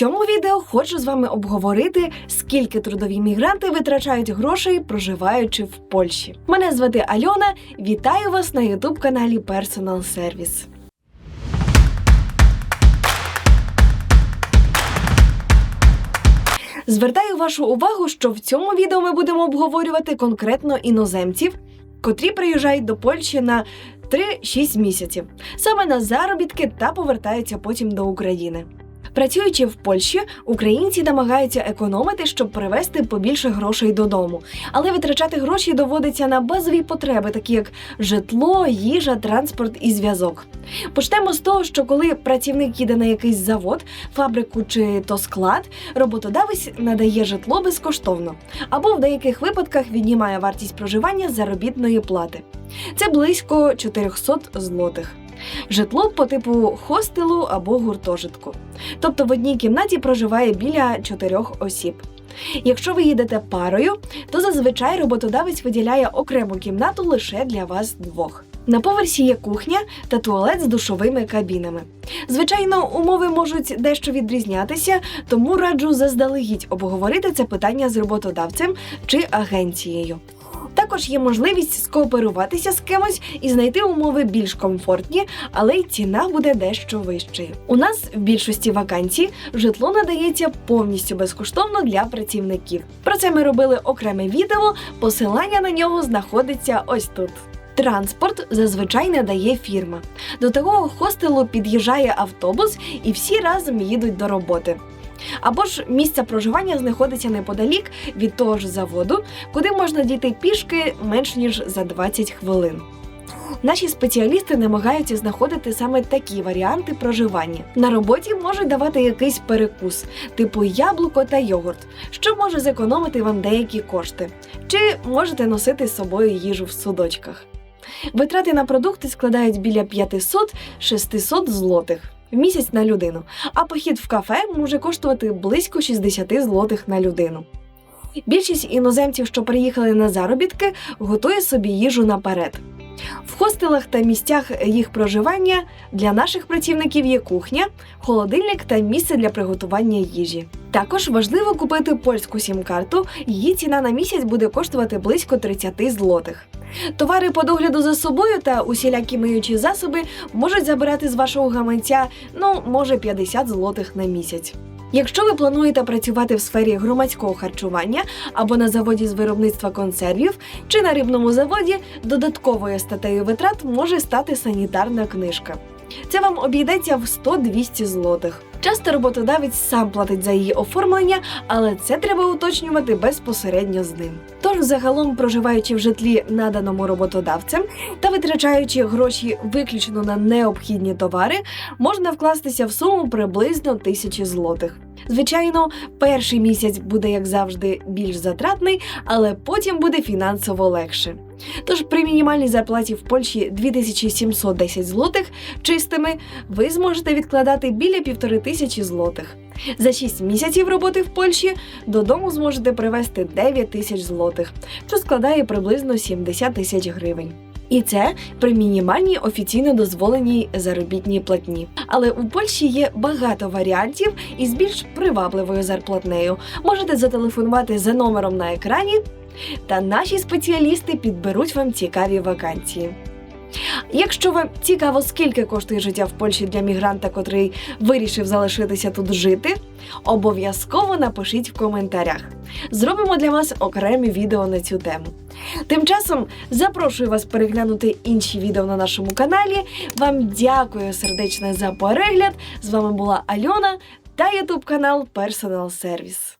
цьому відео хочу з вами обговорити, скільки трудові мігранти витрачають грошей, проживаючи в Польщі. Мене звати Альона. Вітаю вас на youtube каналі Personal Service. Звертаю вашу увагу, що в цьому відео ми будемо обговорювати конкретно іноземців, котрі приїжджають до Польщі на 3-6 місяців, саме на заробітки та повертаються потім до України. Працюючи в Польщі, українці намагаються економити, щоб привезти побільше грошей додому, але витрачати гроші доводиться на базові потреби, такі як житло, їжа, транспорт і зв'язок. Почнемо з того, що коли працівник їде на якийсь завод, фабрику чи то склад, роботодавець надає житло безкоштовно або в деяких випадках віднімає вартість проживання заробітної плати. Це близько 400 злотих. Житло по типу хостелу або гуртожитку. Тобто в одній кімнаті проживає біля чотирьох осіб. Якщо ви їдете парою, то зазвичай роботодавець виділяє окрему кімнату лише для вас двох. На поверсі є кухня та туалет з душовими кабінами. Звичайно, умови можуть дещо відрізнятися, тому раджу заздалегідь обговорити це питання з роботодавцем чи агенцією. Також є можливість скооперуватися з кимось і знайти умови більш комфортні, але й ціна буде дещо вищою. У нас в більшості вакансій житло надається повністю безкоштовно для працівників. Про це ми робили окреме відео. Посилання на нього знаходиться ось тут. Транспорт зазвичай надає фірма. До такого хостелу під'їжджає автобус, і всі разом їдуть до роботи. Або ж місце проживання знаходиться неподалік від того ж заводу, куди можна дійти пішки менш ніж за 20 хвилин. Наші спеціалісти намагаються знаходити саме такі варіанти проживання. На роботі можуть давати якийсь перекус, типу яблуко та йогурт, що може зекономити вам деякі кошти, чи можете носити з собою їжу в судочках. Витрати на продукти складають біля 500-600 злотих в місяць на людину, а похід в кафе може коштувати близько 60 злотих на людину. Більшість іноземців, що приїхали на заробітки, готує собі їжу наперед. В хостелах та місцях їх проживання для наших працівників є кухня, холодильник та місце для приготування їжі. Також важливо купити польську сім-карту, її ціна на місяць буде коштувати близько 30 злотих. Товари по догляду за собою та усілякі миючі засоби можуть забирати з вашого гаманця, ну, може 50 злотих на місяць. Якщо ви плануєте працювати в сфері громадського харчування або на заводі з виробництва консервів чи на рибному заводі, додатковою статтею витрат може стати санітарна книжка. Це вам обійдеться в 100-200 злотих. Часто роботодавець сам платить за її оформлення, але це треба уточнювати безпосередньо з ним. Тож, загалом, проживаючи в житлі, наданому роботодавцем та витрачаючи гроші виключно на необхідні товари, можна вкластися в суму приблизно тисячі злотих. Звичайно, перший місяць буде, як завжди, більш затратний, але потім буде фінансово легше. Тож при мінімальній зарплаті в Польщі 2710 злотих чистими ви зможете відкладати біля півтори тисячі злотих. За 6 місяців роботи в Польщі додому зможете привезти 9 тисяч злотих, що складає приблизно 70 тисяч гривень. І це при мінімальній офіційно дозволеній заробітній платні. Але у Польщі є багато варіантів із більш привабливою зарплатнею. Можете зателефонувати за номером на екрані, та наші спеціалісти підберуть вам цікаві вакансії. Якщо вам цікаво, скільки коштує життя в Польщі для мігранта, котрий вирішив залишитися тут жити, обов'язково напишіть в коментарях. Зробимо для вас окремі відео на цю тему. Тим часом запрошую вас переглянути інші відео на нашому каналі. Вам дякую сердечно за перегляд. З вами була Альона та ютуб канал Personal Service.